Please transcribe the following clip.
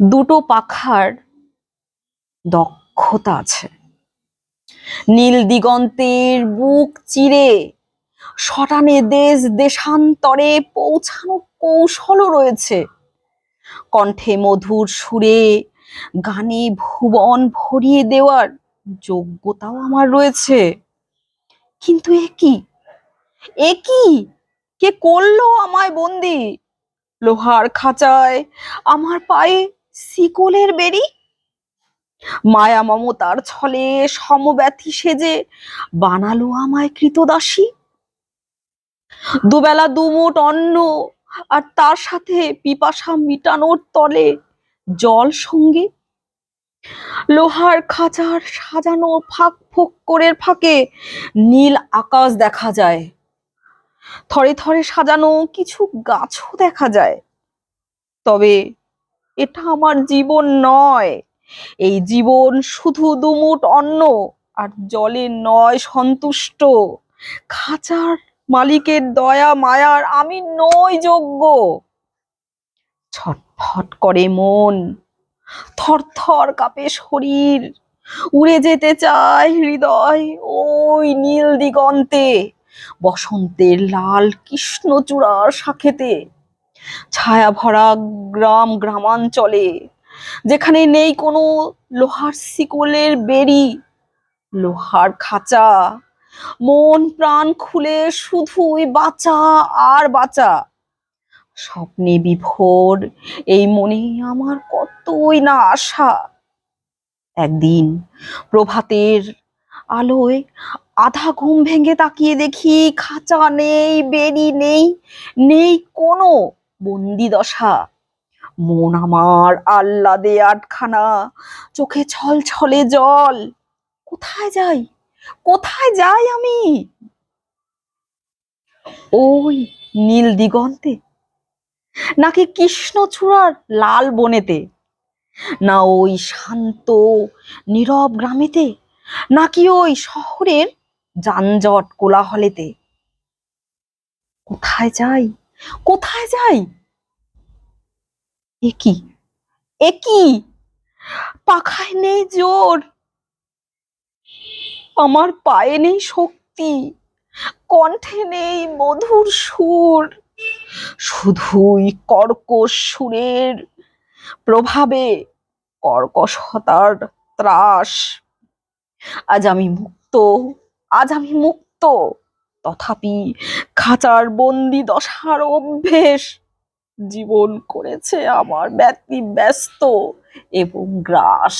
দুটো পাখার দক্ষতা আছে। নীল দিগন্তের বুক চিরে শটানে দেশ দেশান্তরে পৌঁছানো কৌশলও রয়েছে। কণ্ঠে মধুর সুরে গানে ভুবন ভরিয়ে দেওয়ার যোগ্যতাও আমার রয়েছে। কিন্তু এ কি? এ কি? কে করল আমায় বন্দি? লোহার খাঁচায় আমার পায়ে শিকলের বেরি মায়া মমতার ছলে সমব্যথী সেজে বানালো আমায় কৃতদাসী। দুবেলা দুমুট অন্ন আর তার সাথে পিপাসা মিটানোর তলে জল সঙ্গে। লোহার খাঁচার সাজানো ফাঁক ফোক করে ফাঁকে নীল আকাশ দেখা যায়। থরে থরে সাজানো কিছু গাছও দেখা যায়। তবে এটা আমার জীবন নয়। এই জীবন শুধু দুমুট অন্ন আর জলে নয় সন্তুষ্ট। খাঁচার মালিকের দয়া, মায়ার আমি নই যোগ্য। ছটফট করে মন, থরথর কাঁপে শরীর, উড়ে যেতে চায় হৃদয় ওই নীল দিগন্তে, বসন্তের লাল কৃষ্ণচূড়ার শাখেতে। ছায়া ভরা গ্রাম গ্রামাঞ্চলে, যেখানে নেই কোনো লোহার শিকলের বেরি লোহার খাঁচা। মন প্রাণ খুলে শুধুই বাঁচা আর বাঁচা। স্বপ্নে বিভোর, এই মনে আমার কতই না আশা। একদিন প্রভাতের আলোয় আধা ঘুম ভেঙে তাকিয়ে দেখি খাঁচা নেই বেরি নেই নেই কোনো বন্দি দশা মন আমার আহ্লাদে আটখানা, চোখে ছল ছলে জল। কোথায় যাই? কোথায় যাই আমি? ওই নীল দিগন্তে, নাকি কৃষ্ণচূড়ার লাল বনেতে? না ওই শান্ত, নীরব গ্রামেতে, নাকি ওই শহরের যানজট কোলাহলেতে? কোথায় যাই? কোথায় যাই? একি একি পাখায় নেই জোর। আমার পায়ে নেই শক্তি। কণ্ঠে নেই মধুর সুর। শুধুই কর্কশ সুরের প্রভাবে কর্কশতার ত্রাস। আজ আমি মুক্ত, আজ আমি মুক্ত। তথাপি খাঁচার বন্দি দশার অভ্যেস জীবন করেছে আমার ব্যক্তি ব্যস্ত এবং গ্রাস।